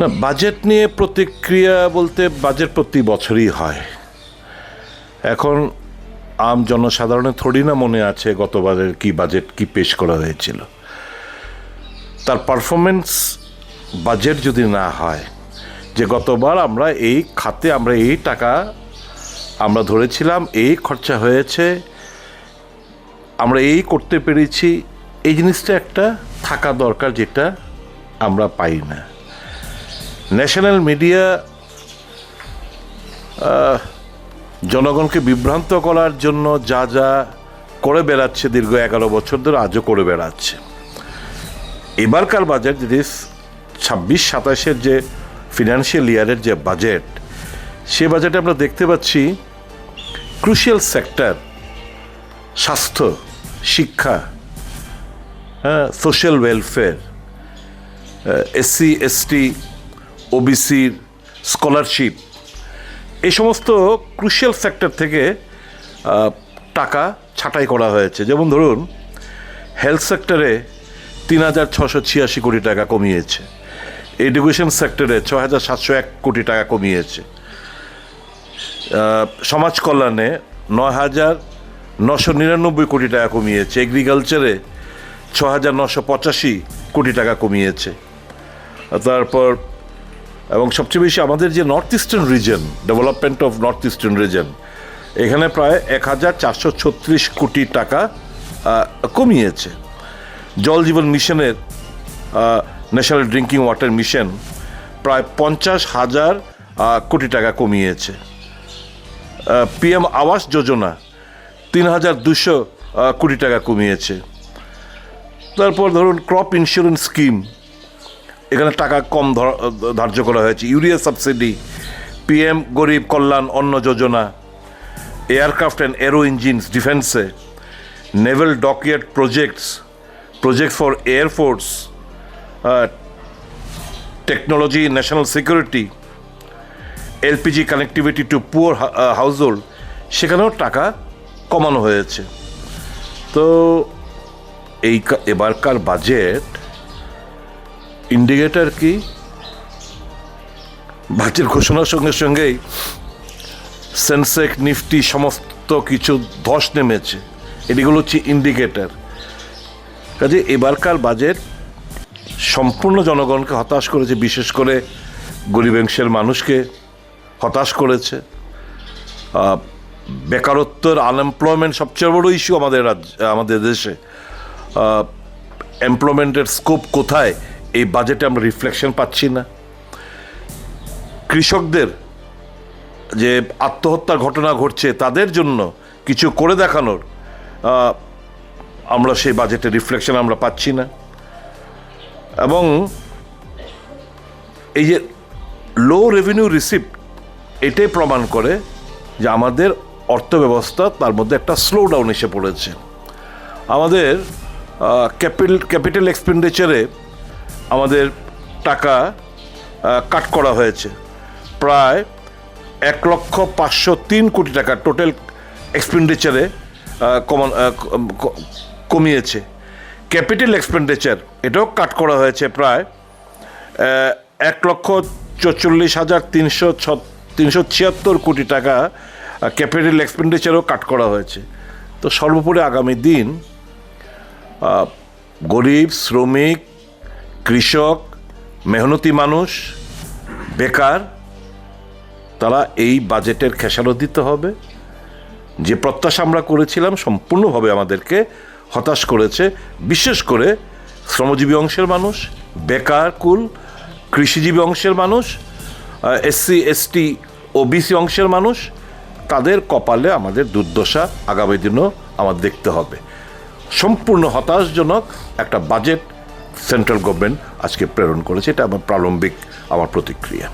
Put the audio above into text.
না বাজেট নিয়ে প্রতিক্রিয়া বলতে বাজেট প্রতি বছরই হয়। এখন আম জনসাধারণের থোড়ি না মনে আছে গতবারের কি বাজেট কি পেশ করা হয়েছিল। তার পারফরমেন্স বাজেট যদি না হয়, যে গতবার আমরা এই খাতে আমরা এই টাকা আমরা ধরেছিলাম, এই খরচা হয়েছে, আমরা এই করতে পেরেছি, এই জিনিসটা একটা থাকা দরকার যেটা আমরা পাই না। ন্যাশনাল মিডিয়া জনগণকে বিভ্রান্ত করার জন্য যা যা করে বেড়াচ্ছে দীর্ঘ এগারো বছর ধরে, আজও করে বেড়াচ্ছে। এবারকার বাজেট যদি ছাব্বিশ, সাতাশের যে ফিনান্সিয়াল ইয়ারের যে বাজেট সে বাজেটে আমরা দেখতে পাচ্ছি ক্রুশিয়াল সেক্টর স্বাস্থ্য, শিক্ষা হ্যাঁ সোশ্যাল ওয়েলফেয়ার এসসি এসটি ওবিসির স্কলারশিপ এই সমস্ত ক্রুশিয়াল সেক্টর থেকে টাকা ছাঁটাই করা হয়েছে। যেমন ধরুন হেলথ সেক্টরে তিন হাজার ছশো ছিয়াশি কোটি টাকা কমিয়েছে। এডুকেশন সেক্টরে ছ হাজার সাতশো এক কোটি টাকা কমিয়েছে। সমাজ কল্যাণে নয় হাজার নশো নিরানব্বই কোটি টাকা কমিয়েছে। এগ্রিকালচারে ছ হাজার নশো পঁচাশি কোটি টাকা কমিয়েছে। তারপর এবং সবচেয়ে বেশি আমাদের যে north eastern region development of north eastern region এখানে প্রায় এক হাজার চারশো ছত্রিশ কোটি টাকা কমিয়েছে। জল জীবন মিশনের ন্যাশনাল ড্রিঙ্কিং ওয়াটার মিশন প্রায় পঞ্চাশ হাজার কোটি টাকা কমিয়েছে। পিএম আবাস যোজনা তিন হাজার দুশো কোটি টাকা কমিয়েছে। তারপর ধরুন ক্রপ ইন্স্যুরেন্স স্কিম এখানে টাকা কম ধর- ধার্য করা হয়েছে। Urea subsidy, PM Garib Kalyan Anna Yojana, aircraft and aero engines ডিফেন্সে, naval dockyard projects, project for air force technology, national security, LPG connectivity to poor household, সেখানেও টাকা কমানো হয়েছে। তো এই এবারকার বাজেট ইন্ডিকেটার কি? বাজেট ঘোষণার সঙ্গে সঙ্গেই সেন্সেক নিফটি সমস্ত কিছু ধস নেমেছে। এটিগুলো হচ্ছে ইন্ডিকেটার কাজে এবারকার বাজেট সম্পূর্ণ জনগণকে হতাশ করেছে, বিশেষ করে গরিবাংশের মানুষকে হতাশ করেছে। বেকারত্বের আনএমপ্লয়মেন্ট সবচেয়ে বড় ইস্যু আমাদের রাজ্য, আমাদের দেশে। এমপ্লয়মেন্টের স্কোপ কোথায়? এই বাজেটে আমরা রিফ্লেকশন পাচ্ছি না। কৃষকদের যে আত্মহত্যার ঘটনা ঘটছে, তাদের জন্য কিছু করে দেখানোর আমরা সেই বাজেটে রিফ্লেকশন আমরা পাচ্ছি না। এবং এই যে লো রেভিনিউ রিসিপ্ট এটাই প্রমাণ করে যে আমাদের অর্থব্যবস্থা তার মধ্যে একটা স্লো ডাউন এসে পড়েছে। আমাদের ক্যাপিটাল ক্যাপিটাল এক্সপেন্ডিচারে আমাদের টাকা কাট করা হয়েছে। প্রায় এক লক্ষ পাঁচশো তিন কোটি টাকা টোটাল এক্সপেন্ডিচারে কমান কমিয়েছে। ক্যাপিটাল এক্সপেন্ডিচার, এটাও কাট করা হয়েছে প্রায় এক লক্ষ চল্লিশ হাজার তিনশো ছ, তিনশো ছিয়াত্তর কোটি টাকা ক্যাপিটাল এক্সপেন্ডিচারও কাট করা হয়েছে। তো সর্বোপরি আগামী দিন গরিব, শ্রমিক কৃষক, মেহনতি মানুষ, বেকার, তারা এই বাজেটের খেসারত দিতে হবে। যে প্রত্যাশা আমরা করেছিলাম সম্পূর্ণভাবে আমাদেরকে হতাশ করেছে, বিশেষ করে শ্রমজীবী অংশের মানুষ, বেকার, কুল, কৃষিজীবী অংশের মানুষ এসসি, এসটি ও বিসি অংশের মানুষ, তাদের কপালে আমাদের দুর্দশা আগামী দিনও আমার দেখতে হবে। সম্পূর্ণ হতাশজনক একটা বাজেট সেন্ট্রাল গভর্নমেন্ট আজকে প্রেরণ করেছে এটা আমার প্রারম্ভিক আমার প্রতিক্রিয়া।